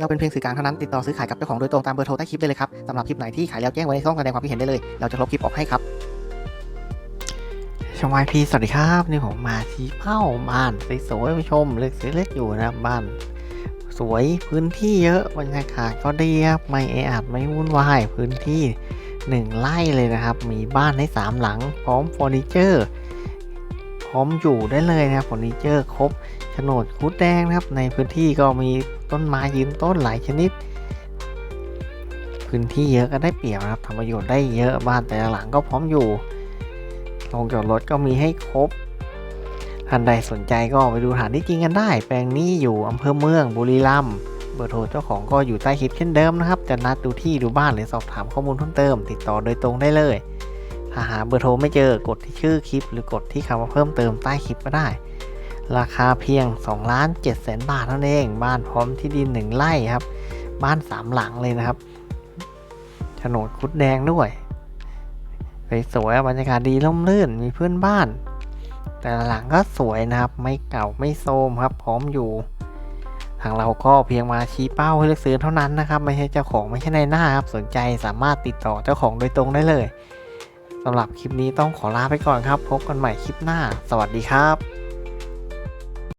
เราเป็นเพียงสื่อกลางเท่านั้นติดต่อซื้อขายกับเจ้าของโดยตรงตามเบอร์โทรใต้คลิปได้เลยครับสำหรับคลิปไหนที่ขายแล้วแจ้งไว้ในช่องแสดงความคิดเห็นได้เลย เราจะลบคลิปออกให้ครับชมวายพีสวัสดีครับนี่ผมมาที่เป้าบ้านสวยๆผู้ชมเล็กเล็กอยู่นะบ้าน สวยพื้นที่เยอะบรรยากาศก็ดีครับไม่แออัดไม่วุ่นวายพื้นที่หนึ่งไร่เลยนะครับ มีบ้านให้สามหลัง พร้อมเฟอร์นิเจอร์ พร้อมอยู่ได้เลยนะเฟอร์นิเจอร์ครบ นดคุดแดงนะครับ ในพื้นที่ก็มีต้นไม้ยืนต้นหลายชนิด พื้นที่เยอะก็ได้เปรียบนะครับทำประโยชน์ได้เยอะบ้านแต่ละหลังก็พร้อมอยู่โรงจอดรถก็มีให้ครบท่านใดสนใจก็ไปดูฐานที่จริงกันได้ แปลงนี้อยู่อำเภอเมืองบุรีรัมย์เบอร์โทรเจ้าของก็อยู่ใต้คลิปเช่นเดิมนะครับ จะนัดดูที่ดูบ้านหรือสอบถามข้อมูลเพิ่มเติม ติดต่อโดยตรงได้เลย ถ้าหาเบอร์โทรไม่เจอกดที่ชื่อคลิป หรือกดที่คำว่าเพิ่มเติมใต้คลิปก็ได้ ราคาเพียง2ล้าน7แสนบาทเท่านั้นเอง บ้านพร้อมที่ดิน 1ไร่ครับ บ้าน 3 หลังเลยนะครับโฉนดคุดแดงด้วยสวยๆบรรยากาศดีร่มรื่นมีเพื่อนบ้าน แต่หลังก็สวยนะครับ ไม่เก่าไม่โทรมครับ พร้อมอยู่ ทางเราก็เพียงมาชี้เป้าให้เลือกซื้อเท่านั้นนะครับ ไม่ใช่เจ้าของไม่ใช่ในหน้าครับ สนใจสามารถติดต่อเจ้าของโดยตรงได้เลยสำหรับคลิปนี้ต้องขอลาไปก่อนครับ พบกันใหม่คลิปหน้า สวัสดีครับ